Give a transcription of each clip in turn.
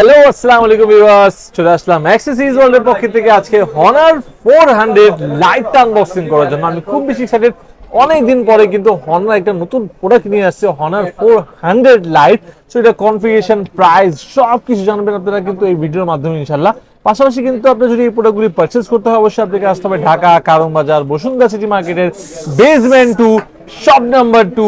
Hello, আসসালামু আলাইকুম viewers. চলে আসলাম অ্যাক্সেসরিজ ওয়ার্ল্ডের পক্ষ থেকে আজকে হনার 400 লাইট আনবক্সিং করার জন্য। আমি খুব বেশি এক্সাইটেড অনেক দিন পরে কিন্তু হনার একটা নতুন প্রোডাক্ট নিয়ে আসছে হনার 400 লাইট সো এটা কনফিগারেশন প্রাইস সব কিছু জানবেন আপনারা কিন্তু এই ভিডিওর মাধ্যমে ইনশাআল্লাহ। পাশাপাশি কিন্তু আপনি যদি এই প্রোডাক্টগুলি পারচেজ করতে হয়, অবশ্যই আপনাকে আসতে হবে ঢাকা কারণ বাজার বসুন্ধরা সিটি মার্কেটের basement two shop number two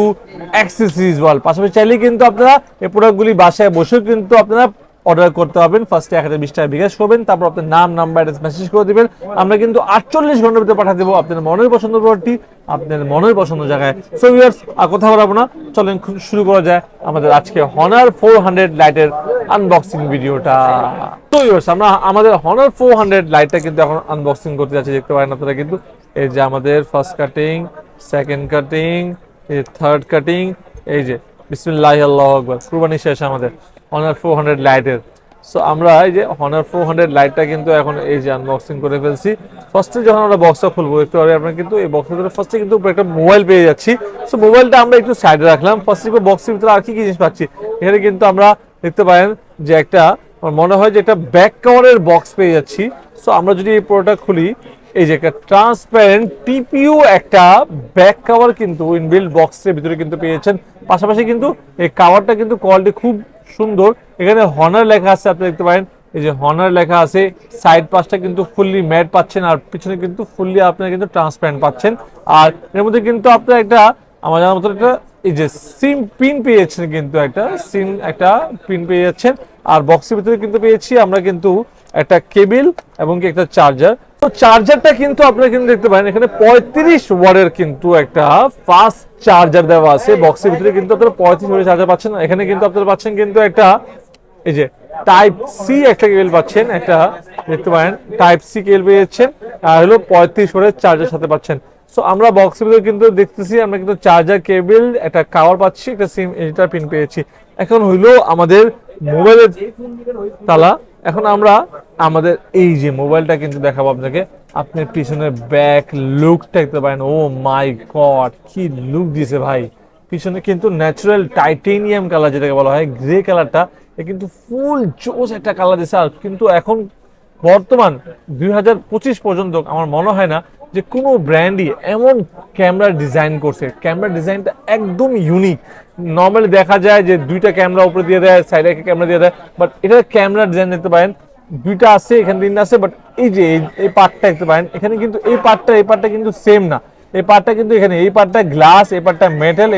accessories world পাশাপাশি চাইলে কিন্তু আপনারা এই প্রোডাক্টগুলি বাসায় বসেও কিন্তু আপনারা অর্ডার করতে পারবেন। ফার্স্টে এক হাজার বিশ টাকা বিকাশ করবেন। তারপর আপনার নাম নাম্বার অ্যাড্রেস মেসেজ করে দিবেন। আমরা কিন্তু আটচল্লিশ ঘণ্টার ভিতরে পাঠিয়ে দেবো আপনার মনের পছন্দ প্রোডাক্টটি আপনার মনের পছন্দ জায়গায়। সো ভিউয়ার্স আর কথা বলাবো না। চলেন শুরু করা যায় আমাদের আজকে হনার ফোর হান্ড্রেড লাইটের আনবক্সিং ভিডিওটা তো ভিউয়ার্স আমরা আমাদের হনার ফোর হান্ড্রেড লাইটটা কিন্তু এখন আনবক্সিং করতে যাচ্ছি। দেখতে পারেন আপনারা কিন্তু এই যে আমাদের first cutting second cutting third cutting এই যে। বিসমিল্লাহ আল্লাহ আকবর। কুরবানি শেষ আমাদের। হনার ফোর হান্ড্রেড লাইটের সো আমরা এই যে হনার ফোর হান্ড্রেড লাইটটা কিন্তু এখন এই যে আনবক্সিং করে ফেলছি। ফার্স্টে যখন আমরা বক্সটা খুলবো, একটু পরে আমরা কিন্তু এই বক্সের ভিতরে ফার্স্টে কিন্তু একটা মোবাইল পেয়ে যাচ্ছি। সো মোবাইলটা আমরা একটু সাইডে রাখলাম। ফার্স্টে বক্সের ভিতরে আর কি কি জিনিস পাচ্ছি, এখানে কিন্তু আমরা দেখতে পারেন যে একটা, আমার মনে হয় যে একটা ব্যাক কভারের বক্স পেয়ে যাচ্ছি। সো আমরা যদি এই প্রোডাক্ট খুলি, এই যে একটা ট্রান্সপারেন্ট টিপিইউ একটা ব্যাক কভার কিন্তু ইনবিল্ড বক্সের ভিতরে কিন্তু পেয়েছেন পাশাপাশি কিন্তু এই কাভারটা কিন্তু কোয়ালিটি খুব সুন্দর। এখানে হনার লেখা আছে, আপনি দেখতে পারেন। এই যে হনার লেখা আছে সাইড পাশটা কিন্তু ফুললি ম্যাট পাচ্ছেন আর পিছনে কিন্তু ফুললি আপনারা কিন্তু ট্রান্সপারেন্ট পাচ্ছেন। আর এর মধ্যে কিন্তু আপনার একটা, আমার জানার মতো একটা, এই যে সিম পিন পেয়েছেন কিন্তু একটা সিম একটা পিন পেয়ে যাচ্ছেন। আর বক্সের ভিতরে কিন্তু পেয়েছি আমরা কিন্তু একটা কেবিল এবং একটা চার্জার তো চার্জারটা কিন্তু আপনারা কিন্তু দেখতে পারেন, এখানে পঁয়ত্রিশ ওয়ার্ডের কিন্তু একটা ফাস্ট চার্জার দেওয়া আছে। বক্সের ভিতরে কিন্তু আপনারা পঁয়ত্রিশ ওয়ার্ডের চার্জার পাচ্ছেন। এখানে কিন্তু আপনারা পাচ্ছেন কিন্তু একটা, এই যে টাইপ সি একটা কেবল পাচ্ছেন, একটা দেখতে পারেন টাইপ সি কেবল পেয়েছেন, আর হলো পঁয়ত্রিশ ওয়ার্ডের চার্জার সাথে পাচ্ছেন। সো আমরা বক্সের ভিতরে কিন্তু দেখতেছি, আমরা কিন্তু চার্জার কেবল একটা কাভার পাচ্ছি, একটা সিম এডিটার পিন পেয়েছি। এখন হইল আমাদের মোবাইলের তালা। এখন আমরা আমাদের এই যে মোবাইলটা কিন্তু দেখাবো আপনাকে। আপনার পিছনের ব্যাক লুকটা দেখতে পারেন। ও মাই গড কি লুক দিয়েছে ভাই। পিছনে কিন্তু ন্যাচারাল টাইটেনিয়াম কালার যেটাকে বলা হয় গ্রে কালারটা এ কিন্তু ফুল জোস একটা কালার দিয়েছে। আর কিন্তু এখন বর্তমান দুই হাজার পঁচিশ পর্যন্ত আমার মনে হয় না যে কোনো ব্র্যান্ডই এমন ক্যামেরা ডিজাইন করছে। ক্যামেরা ডিজাইনটা একদম ইউনিক নর্মালি দেখা যায় যে দুইটা ক্যামেরা উপরে দিয়ে দেয় সাইডে একটা ক্যামেরা দিয়ে দেয় বাট এটা ক্যামেরা ডিজাইন দেখতে পারেন। দুইটা আছে, এখানে তিনটা আছে বাট এই যে এই- এই পার্টটা দেখতে পারেন। এখানে কিন্তু এই পার্টটা এই পার্টটা কিন্তু সেম না। এই পার্টটা কিন্তু এখানে, এই পার্টটা গ্লাস এই পার্টটা মেটাল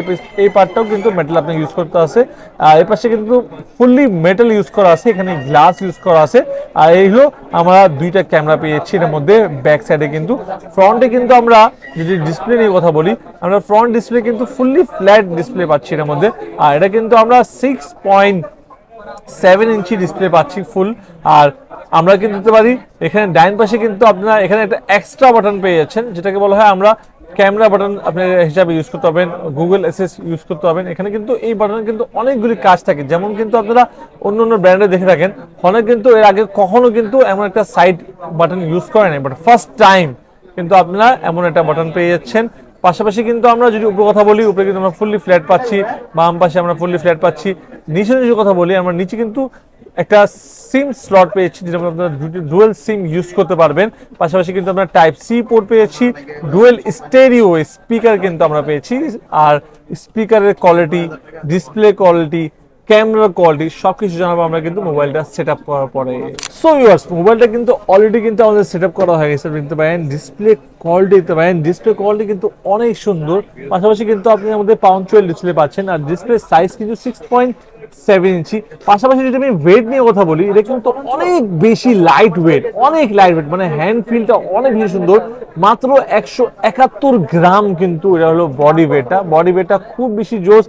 এই পার্টটাও কিন্তু মেটাল আপনি ইউজ করতে আছে। আর এই পাশে কিন্তু ফুললি মেটাল ইউজ করা আছে, এখানে গ্লাস ইউজ করা আছে। আর এই হলো আমরা দুইটা ক্যামেরা পেয়েছি এর মধ্যে ব্যাক সাইডে কিন্তু। ফ্রন্টে কিন্তু আমরা যদি ডিসপ্লে নিয়ে কথা বলি, আমরা ফ্রন্ট ডিসপ্লে কিন্তু ফুললি ফ্ল্যাট ডিসপ্লে পাচ্ছি এর মধ্যে। আর এটা কিন্তু আমরা six point seven inch display পাচ্ছি ফুল আর আমরা কিন্তু দিতে পারি, এখানে ডাইন পাশে কিন্তু আপনারা এখানে একটা এক্সট্রা বাটন পেয়ে যাচ্ছেন, যেটাকে বলা হয় আমরা ক্যামেরা বাটন আপনি হিসাবে ইউজ করতে পারবেন গুগল এসএস ইউজ করতে পারবেন। এখানে কিন্তু এই বাটনে কিন্তু অনেকগুলি কাজ থাকে। যেমন কিন্তু আপনারা অন্য অন্য ব্র্যান্ডে দেখে থাকেন, অনেক কিন্তু এর আগে কখনো কিন্তু এমন একটা সাইড বাটন ইউজ করে নাই বাট ফার্স্ট টাইম কিন্তু আপনারা এমন একটা বাটন পেয়ে যাচ্ছেন। পাশাপাশি কিন্তু আমরা যদি উপরে কথা বলি, উপরে কিন্তু আমরা ফুললি ফ্ল্যাট পাচ্ছি, বাম পাশে আমরা ফুললি ফ্ল্যাট পাচ্ছি। নিচে নিচে কথা বলি, আমরা নিচে কিন্তু একটা সিম স্লট পেয়েছি, যেটা আপনারা ডুয়েল সিম ইউজ করতে পারবেন। পাশাপাশি কিন্তু আমরা টাইপ সি পোর্ট পেয়েছি ডুয়েল স্টেরিও স্পিকার কিন্তু আমরা পেয়েছি। আর স্পিকারের কোয়ালিটি ডিসপ্লে কোয়ালিটি ক্যামেরার কোয়ালিটি সবকিছু জানাব আমরা কিন্তু মোবাইলটা সেট আপ করার পরে। সো ইউয়ার্স মোবাইলটা কিন্তু অলরেডি কিন্তু আমাদের সেট আপ করা হয়ে গেছে। দেখতে পারেন ডিসপ্লে কোয়ালিটি দেখতে পারেন। ডিসপ্লে কোয়ালিটি কিন্তু অনেক সুন্দর। পাশাপাশি কিন্তু আপনি আমাদের পাউন্চুয়াল ডিসপ্লে পাচ্ছেন আর ডিসপ্লে সাইজ কিন্তু সিক্স পয়েন্ট সেভেন ইঞ্চি পাশাপাশি যদি আমি ওয়েট নিয়ে কথা বলি, এটা কিন্তু অনেক বেশি লাইট ওয়েট অনেক লাইট ওয়েট মানে হ্যান্ড ফিলটা অনেক বেশি সুন্দর। মাত্র একশো একাত্তর গ্রাম কিন্তু এটা হলো বডি ওয়েটটা বডি ওয়েটটা খুব বেশি জোস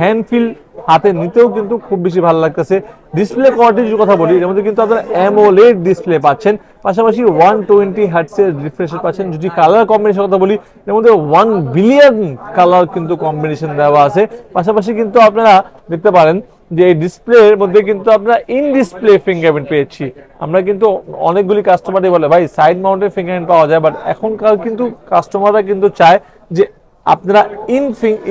হ্যান্ড ফিল হাতে নিতেও কিন্তু খুব বেশি ভালো লাগতেছে। ডিসপ্লে কোয়ালিটির কথা বলি, এর মধ্যে কিন্তু আপনারা অ্যামোলেড ডিসপ্লে পাচ্ছেন। পাশাপাশি ওয়ান টোয়েন্টি হার্টসের রিফ্রেশার পাচ্ছেন। যদি কালার কম্বিনেশন কথা বলি, এর মধ্যে ওয়ান বিলিয়ন কালার কিন্তু কম্বিনেশন দেওয়া আছে। পাশাপাশি কিন্তু আপনারা দেখতে পারেন যে এই ডিসপ্লের মধ্যে কিন্তু আমরা ইন ডিসপ্লে ফিঙ্গারপ্রিন্ট পেয়েছি। আমরা কিন্তু অনেকগুলি কাস্টমারই বলে, ভাই সাইড মাউন্টের ফিঙ্গারপ্রিন্ট পাওয়া যায়। বাট এখনকার কিন্তু কাস্টমাররা কিন্তু চায় যে আপনারা in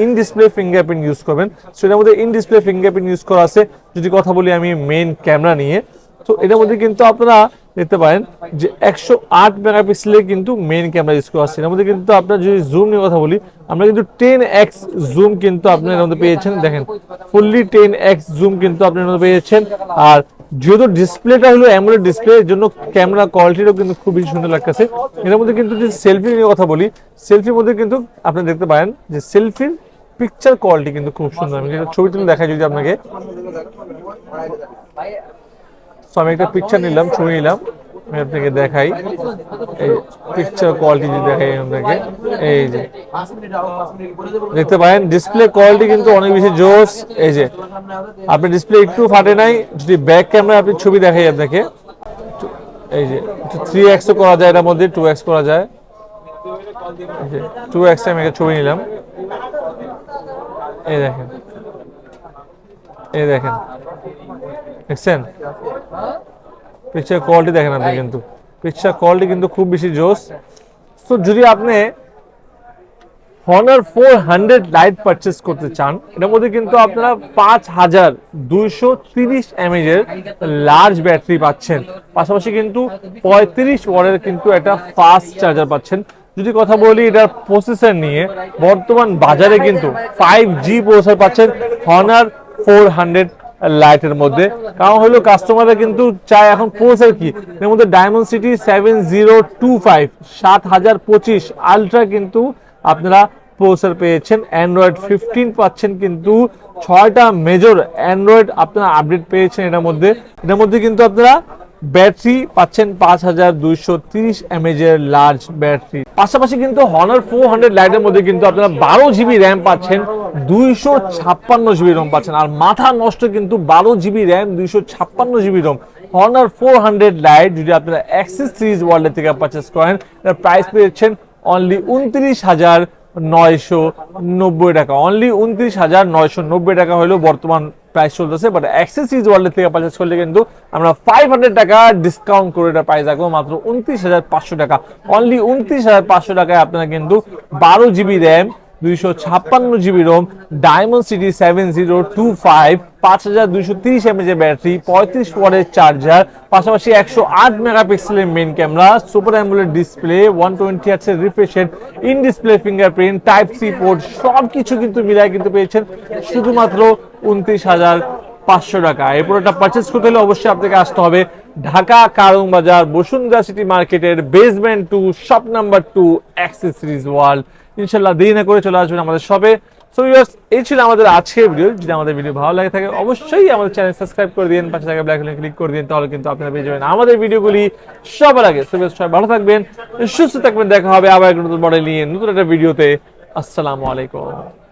in display fingerprint use করবেন। সো সেটার মধ্যে ইন ডিসপ্লে ফিঙ্গারপ্রিন্ট ইউজ করা আছে। যদি কথা বলি আমি মেন ক্যামেরা নিয়ে। তো এটার মধ্যে কিন্তু আপনারা দেখতে পারেন যে একশো আট মেগাপিক্সেলের কিন্তু মেইন ক্যামেরা ইউজ করা আছে। এর মধ্যে কিন্তু আপনার যদি জুম নিয়ে কথা বলি, আমরা কিন্তু টেন এক্স জুম কিন্তু আপনার এর মধ্যে পেয়েছেন। দেখেন ফুললি টেন এক্স জুম কিন্তু আপনি এর মধ্যে পেয়েছেন। আর যেহেতু ডিসপ্লেটা হলো অ্যামোলেড ডিসপ্লে এর জন্য ক্যামেরা কোয়ালিটিটাও কিন্তু খুবই সুন্দর লাগতেছে। এর মধ্যে কিন্তু যে সেলফি নিয়ে কথা বলি সেলফির মধ্যে কিন্তু আপনি দেখতে পারেন যে সেলফির পিকচার কোয়ালিটি কিন্তু খুব সুন্দর। আমি ছবি তুলে দেখাই যদি আপনাকে। সো আমি একটা পিকচার নিলাম, ছবি নিলাম। আমি আপনাকে দেখাই। এই পিকচার কোয়ালিটি যদি দেখাই আপনাকে। এই যে। দেখতে পারেন ডিসপ্লে কোয়ালিটি কিন্তু অনেক বেশি জোস এই যে, আপনি ডিসপ্লে একটু ফাটে নাই, যদি ব্যাক ক্যামেরা আপনি ছবি দেখাই আপনাকে। এই যে থ্রি এক্সও করা যায় এটার মধ্যে টু এক্স করা যায়। টু এক্স আমি একটা ছবি নিলাম। এই দেখেন। এই দেখেন। দেখছেন? পিকচার কোয়ালিটি দেখেন আপনি কিন্তু। পিকচার কোয়ালিটি কিন্তু খুব বেশি জোস। তো যদি আপনি Honor four hundred lite purchase করতে চান এটার মধ্যে কিন্তু আপনারা পাঁচ হাজার দুইশো তিরিশ এমএজ এর লার্জ ব্যাটারি পাচ্ছেন। পাশাপাশি কিন্তু পঁয়ত্রিশ ওয়াটের কিন্তু একটা ফাস্ট চার্জার পাচ্ছেন। যদি কথা বলি এটার প্রসেসর নিয়ে বর্তমান বাজারে কিন্তু ফাইভ জি প্রসেসর পাচ্ছেন। হনার ফোর হান্ড্রেড লাইটের মধ্যে। কারণ হলো কাস্টমাররা কিন্তু চায় এখন প্রসেসর কি? এর মধ্যে Dimensity seven zero two five সাত হাজার পঁচিশ আলট্রা কিন্তু আপনারা প্রসেসর পেয়েছেন। অ্যান্ড্রয়েড ফিফটিন পাচ্ছেন কিন্তু ছয়টা মেজর অ্যান্ড্রয়েড আপনারা আপডেট পেয়েছেন এটার মধ্যে। এটার মধ্যে কিন্তু আপনারা ব্যাটারি পাচ্ছেন পাঁচ হাজার দুইশো তিরিশ এমএজ এর লার্জ ব্যাটারি পাশাপাশি কিন্তু হনার ফোর হান্ড্রেড লাইটের মধ্যে কিন্তু আপনারা বারো জিবি র্যাম পাচ্ছেন। দুইশো ছাপ্পান্ন জিবি রম পাচ্ছেন। আর মাথা নষ্ট কিন্তু বারো জিবি র্যাম, দুইশো ছাপ্পান্ন GB ROM. Honor four hundred lite যদি আপনারা অ্যাক্সিস সিরিজ ওয়ার্ল্ডের থেকে পারচেস করেন, এর প্রাইস পেয়েছেন অনলি উনত্রিশ হাজার নয়শো নব্বই টাকা। অনলি উনত্রিশ হাজার নয়শো নব্বই টাকা হলেও বর্তমান প্রাইস চলতেছে বাট অ্যাক্সেস সিরিজ ওয়ার্ল্ডের থেকে পারচেস করলে কিন্তু আমরা ফাইভ হান্ড্রেড টাকা ডিসকাউন্ট করে এটা প্রাইস রাখব, মাত্র উনত্রিশ হাজার পাঁচশো টাকা। অনলি উনত্রিশ হাজার পাঁচশো টাকায় আপনারা কিন্তু বারো জিবি র্যাম দুইশো ছাপ্পান্ন GB ROM Dimensity seven zero two five পাঁচ হাজার দুইশো তিরিশ এমএজ এর ব্যাটারি, পঁয়ত্রিশ ওয়াটের চার্জার পাশাপাশি একশো আট মেগাপিক্সেলের main camera super AMOLED display one twenty আর্টসের refreshed in display fingerprint type C port সব কিছু কিন্তু মিলায় কিন্তু পেয়েছেন শুধুমাত্র উনত্রিশ হাজার পাঁচশো টাকা। এই প্রোডাক্টটা পারচেস করতে হলে অবশ্যই আপনাকে আসতে হবে ঢাকা কারং বাজার বসুন্ধরা সিটি মার্কেটের basement two shop number two accessories world ইনশাল্লাহ দেরি না করে চলে আসবেন আমাদের সবে সো ভিউয়ার্স এই ছিল আমাদের আজকের ভিডিও যদি আমাদের ভিডিও ভালো লাগে থাকে, অবশ্যই আমাদের চ্যানেল সাবস্ক্রাইব করে দিন, পাশে থাকা ব্ল্যাক ক্লিক করে দিন, তাহলে কিন্তু আপনারা পেয়ে যাবেন আমাদের ভিডিওগুলি সবার আগে। সো ভিউয়ার্স সবাই ভালো থাকবেন, সুস্থ থাকবেন, দেখা হবে আবার একটা নতুন মডেল নিয়ে, নতুন একটা ভিডিওতে আসসালামু আলাইকুম।